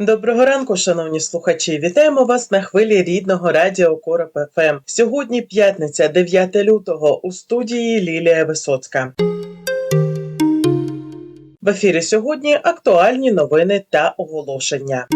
Доброго ранку, шановні слухачі. Вітаємо вас на хвилі рідного радіо Короб ФМ. Сьогодні п'ятниця, 9 лютого, у студії Лілія Висоцька. В ефірі сьогодні актуальні новини та оголошення.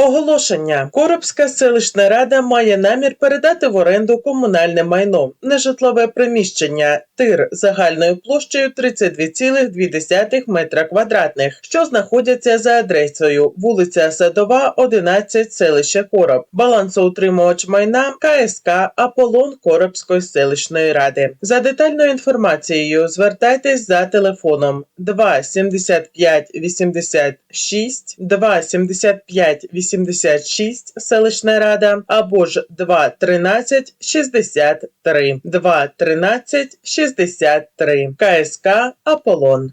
Оголошення. Коробська селищна рада має намір передати в оренду комунальне майно, нежитлове приміщення. Тир загальною площею 32,2 метра квадратних, що знаходяться за адресою вулиця Садова, 11, селище Короб, балансоутримувач майна КСК Аполлон Коробської селищної ради. За детальною інформацією звертайтесь за телефоном 2 75 86 2 75 86 селищна рада або ж 2 13 63 2 13 63 КСК Аполлон.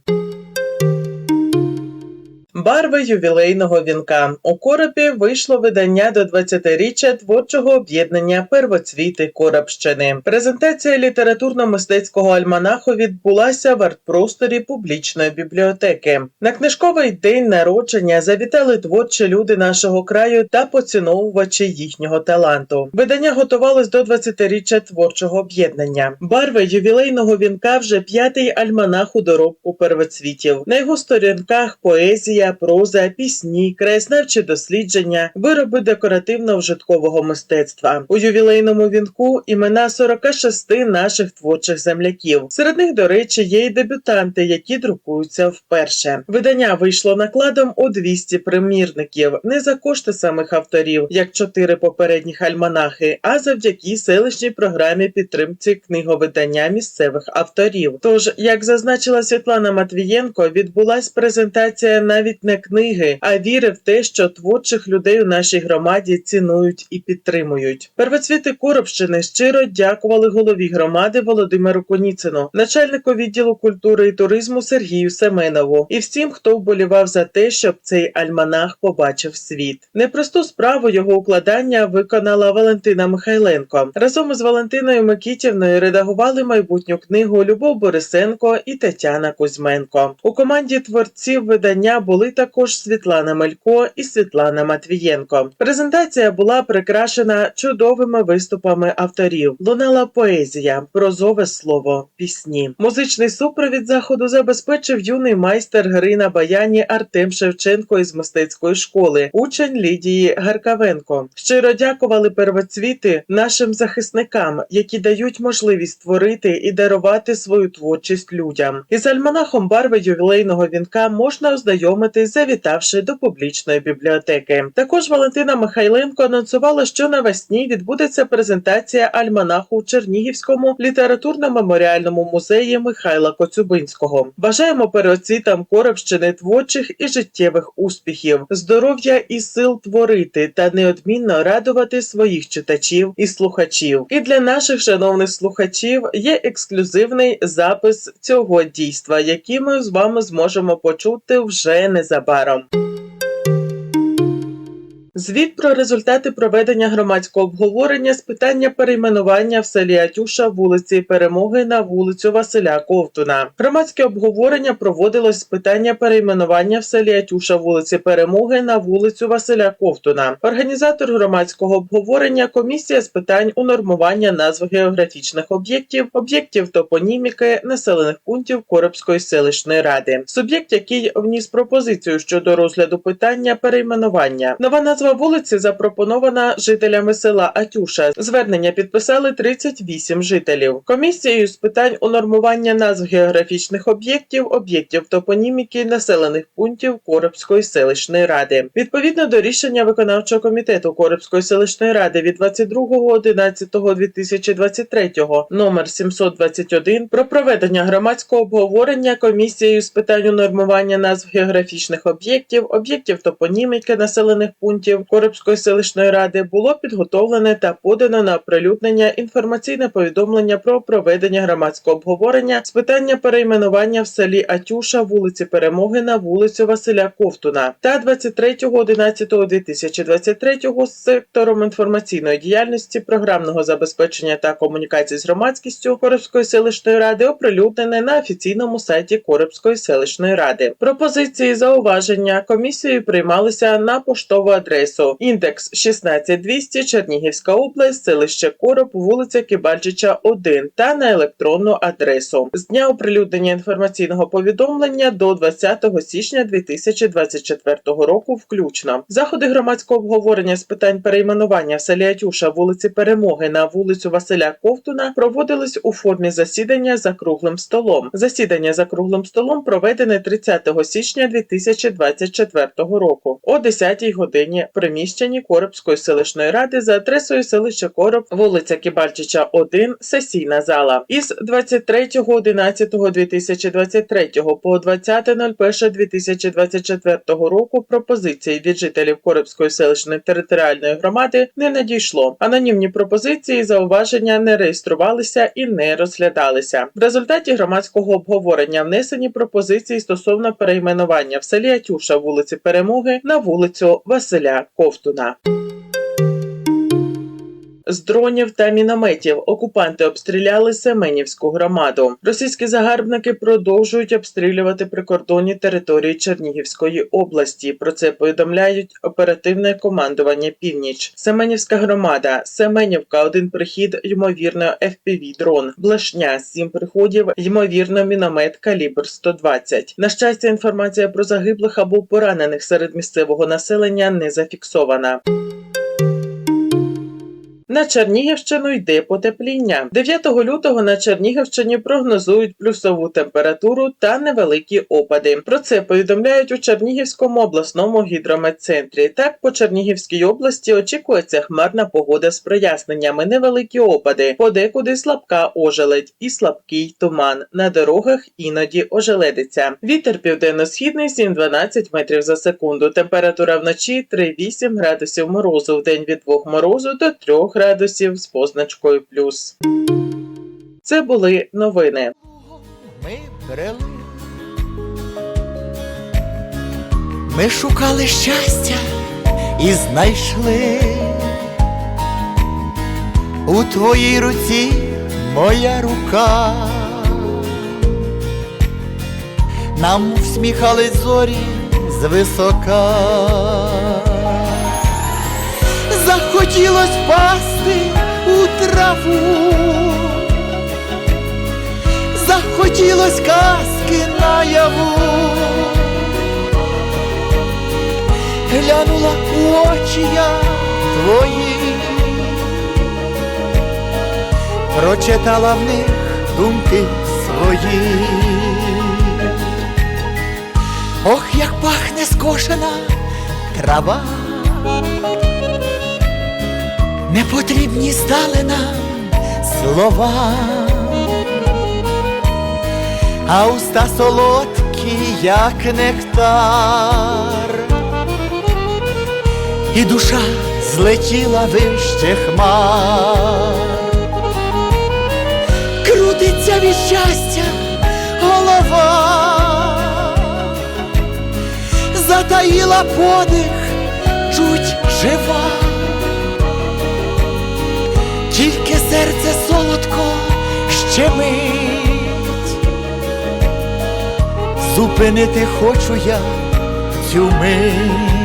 Барви ювілейного вінка у коробі вийшло видання до 20-річчя творчого об'єднання Первоцвіти Коробщини. Презентація літературно-мистецького альманаху відбулася в артпросторі публічної бібліотеки. На книжковий день народження завітали творчі люди нашого краю та поціновувачі їхнього таланту. Видання готувалось до 20-річчя творчого об'єднання. Барви ювілейного вінка вже п'ятий альманах у доробку первоцвітів. На його сторінках поезія, проза, пісні, краєзнавчі дослідження, вироби декоративно-вжиткового мистецтва. У ювілейному вінку імена 46 наших творчих земляків. Серед них, до речі, є й дебютанти, які друкуються вперше. Видання вийшло накладом у 200 примірників, не за кошти самих авторів, як чотири попередніх альманахи, а завдяки селищній програмі підтримці книговидання місцевих авторів. Тож, як зазначила Світлана Матвієнко, відбулась презентація навіть не книги, а віри в те, що творчих людей у нашій громаді цінують і підтримують. Первоцвіти Коробщини щиро дякували голові громади Володимиру Коніцину, начальнику відділу культури і туризму Сергію Семенову і всім, хто вболівав за те, щоб цей альманах побачив світ. Непросту справу його укладання виконала Валентина Михайленко. Разом із Валентиною Микітівною редагували майбутню книгу Любов Борисенко і Тетяна Кузьменко. У команді творців видання були також Світлана Мелько і Світлана Матвієнко. Презентація була прикрашена чудовими виступами авторів. Лунала поезія, прозове слово, пісні. Музичний супровід заходу забезпечив юний майстер гри на баяні Артем Шевченко із мистецької школи, учень Лідії Гаркавенко. Щиро дякували первоцвіти нашим захисникам, які дають можливість творити і дарувати свою творчість людям. Із альманахом барви ювілейного вінка можна ознайомитись, завітавши до публічної бібліотеки. Також Валентина Михайленко анонсувала, що навесні відбудеться презентація альманаху у Чернігівському літературно-меморіальному музеї Михайла Коцюбинського. Бажаємо переоцвітам Коробщини творчих і життєвих успіхів, здоров'я і сил творити та неодмінно радувати своїх читачів і слухачів. І для наших шановних слухачів є ексклюзивний запис цього дійства, який ми з вами зможемо почути вже незабаром. Звіт про результати проведення громадського обговорення з питання перейменування в селі Атюша вулиці Перемоги на вулицю Василя Ковтуна. Громадське обговорення проводилось з питання перейменування в селі Атюша вулиці Перемоги на вулицю Василя Ковтуна. Організатор громадського обговорення комісія з питань унормування назв географічних об'єктів, об'єктів топоніміки, населених пунктів Коробської селищної ради. Суб'єкт, який вніс пропозицію щодо розгляду питання перейменування. Нова назва Назва вулиці запропонована жителями села Атюша. Звернення підписали 38 жителів. Комісією з питань унормування назв географічних об'єктів, об'єктів топоніміки, населених пунктів Коробської селищної ради. Відповідно до рішення виконавчого комітету Коробської селищної ради від 22.11.2023 номер 721 про проведення громадського обговорення комісією з питань унормування назв географічних об'єктів, об'єктів топоніміки населених пунктів Коробської селищної ради було підготовлене та подано на оприлюднення інформаційне повідомлення про проведення громадського обговорення з питання перейменування в селі Атюша вулиці Перемоги на вулицю Василя Ковтуна та 23.11.2023 з сектором інформаційної діяльності, програмного забезпечення та комунікації з громадськістю Коробської селищної ради оприлюднене на офіційному сайті Коробської селищної ради. Пропозиції зауваження комісією приймалися на поштову адресу індекс 16200 Чернігівська область, селище Короб, вулиця Кибальчича, 1 та на електронну адресу з дня оприлюднення інформаційного повідомлення до 20 січня 2024 року включно. Заходи громадського обговорення з питань перейменування в селі Атюша вулиці Перемоги на вулицю Василя Ковтуна проводились у формі засідання за круглим столом. Засідання за круглим столом проведене 30 січня 2024 року о 10 годині приміщенні Коробської селищної ради за адресою селища Короб, вулиця Кібальчича, 1, сесійна зала. Із 23.11.2023 по 20.01.2024 року пропозиції від жителів Коробської селищної територіальної громади не надійшло. Анонімні пропозиції зауваження не реєструвалися і не розглядалися. В результаті громадського обговорення внесені пропозиції стосовно перейменування в селі Атюша вулиці Перемоги на вулицю Василя Ковтуна. З дронів та мінометів окупанти обстріляли Семенівську громаду. Російські загарбники продовжують обстрілювати прикордонні території Чернігівської області. Про це повідомляють оперативне командування Північ. Семенівська громада, Семенівка, один прихід, ймовірно, fpv дрон, Блешня, сім приходів, ймовірно, міномет калібр 120. На щастя, інформація про загиблих або поранених серед місцевого населення не зафіксована. На Чернігівщину йде потепління. 9 лютого на Чернігівщині прогнозують плюсову температуру та невеликі опади. Про це повідомляють у Чернігівському обласному гідрометцентрі. Так, по Чернігівській області очікується хмарна погода з проясненнями, невеликі опади, подекуди слабка ожеледь і слабкий туман. На дорогах іноді ожеледиться. Вітер південно-східний 7-12 метрів за секунду. Температура вночі 3-8 градусів морозу. В день від 2 морозу до 3 градусів з позначкою плюс. Це були новини. Ми брели. Ми шукали щастя і знайшли у твоїй руці моя рука. Нам всміхались зорі звисока. Захотілось у траву, захотілось казки наяву, глянула у очі я твої, прочитала в них думки свої. Ох, як пахне скошена трава. Не потрібні стали нам слова, а уста солодкі, як нектар, і душа злетіла вище хмар, крутиться від щастя голова, затаїла подих, чуть жива. Серце солодко щемить, зупинити хочу я цю мить.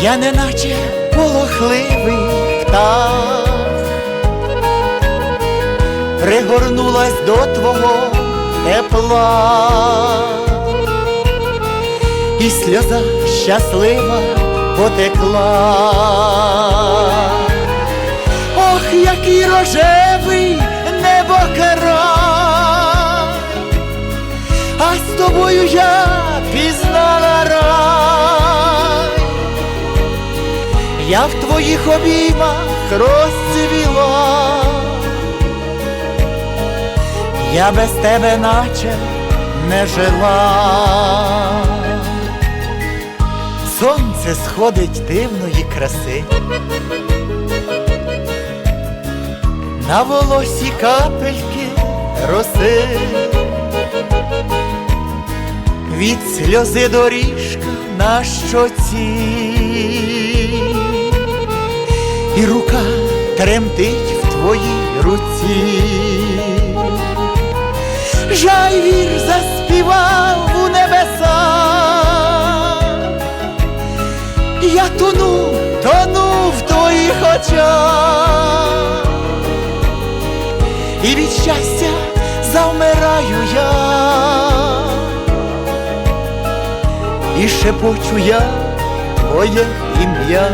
Я неначе полохливий птах, пригорнулась до твого тепла, і сльоза щаслива потекла. Ох, який рожевий небо край, а з тобою я я в твоїх обіймах розцвіла, я без тебе наче не жила. Сонце сходить дивної краси. На волосі капельки роси, від сльози доріжка на щоці, і рука тремтить в твоїй руці. Жайвір заспівав у небеса, я тону, тону в твоїх очах і від щастя завмираю я, і шепочу я твоє ім'я.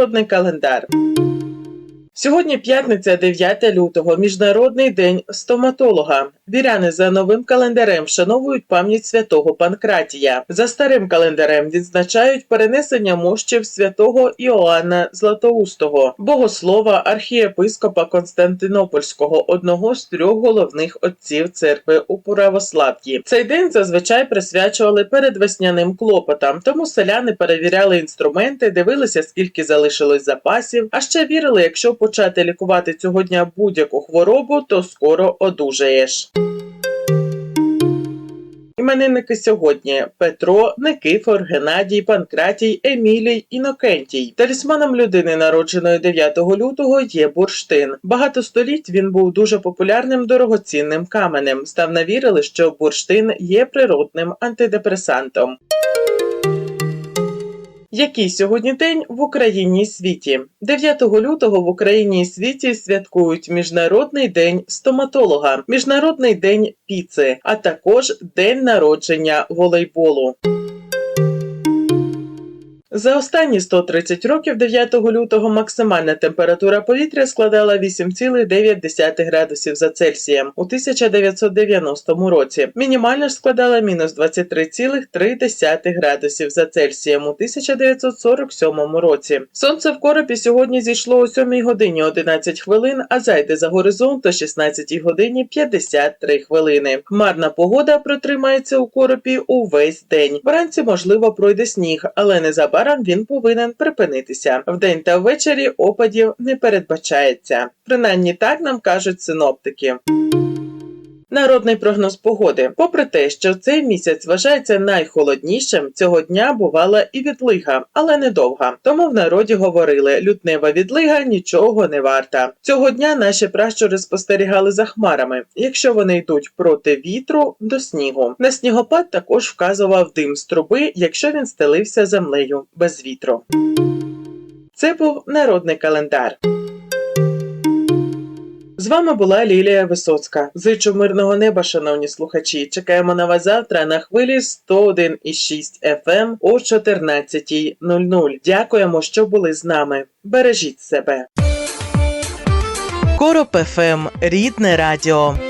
Народний календар. Сьогодні п'ятниця 9 лютого, Міжнародний день стоматолога. Віряни за новим календарем вшановують пам'ять святого Панкратія. За старим календарем відзначають перенесення мощів святого Іоанна Златоустого, богослова архієпископа Константинопольського, одного з трьох головних отців церкви у православ'ї. Цей день зазвичай присвячували перед весняним клопотам, тому селяни перевіряли інструменти, дивилися, скільки залишилось запасів, а ще вірили, якщо почати лікувати цього дня будь-яку хворобу, то скоро одужаєш. Іменинники сьогодні Петро, Никифор, Геннадій, Панкратій, Емілій, Інокентій. Талісманом людини, народженої 9 лютого, є бурштин. Багато століть він був дуже популярним дорогоцінним каменем. Ставна вірили, що бурштин є природним антидепресантом. Який сьогодні день в Україні і світі? 9 лютого в Україні і світі святкують Міжнародний день стоматолога, Міжнародний день піци, а також День народження волейболу. За останні 130 років 9 лютого максимальна температура повітря складала 8,9 градусів за Цельсієм у 1990 році. Мінімальна ж складала мінус 23,3 градусів за Цельсієм у 1947 році. Сонце в коропі сьогодні зійшло о 7 годині 11 хвилин, а зайде за горизонт о 16 годині 53 хвилини. Хмарна погода протримається у коропі увесь день. Вранці можливо пройде сніг, але незабаром він повинен припинитися. Вдень та ввечері опадів не передбачається. Принаймні так нам кажуть синоптики. Народний прогноз погоди. Попри те, що цей місяць вважається найхолоднішим, цього дня бувала і відлига, але недовга. Тому в народі говорили: лютнева відлига нічого не варта. Цього дня наші пращури спостерігали за хмарами. Якщо вони йдуть проти вітру, до снігу. На снігопад також вказував дим з труби, якщо він стелився землею без вітру. Це був народний календар. З вами була Лілія Висоцька. Зичу мирного неба, шановні слухачі. Чекаємо на вас завтра на хвилі 101,6 FM о 14.00. Дякуємо, що були з нами. Бережіть себе. Короб ФМ. Рідне радіо.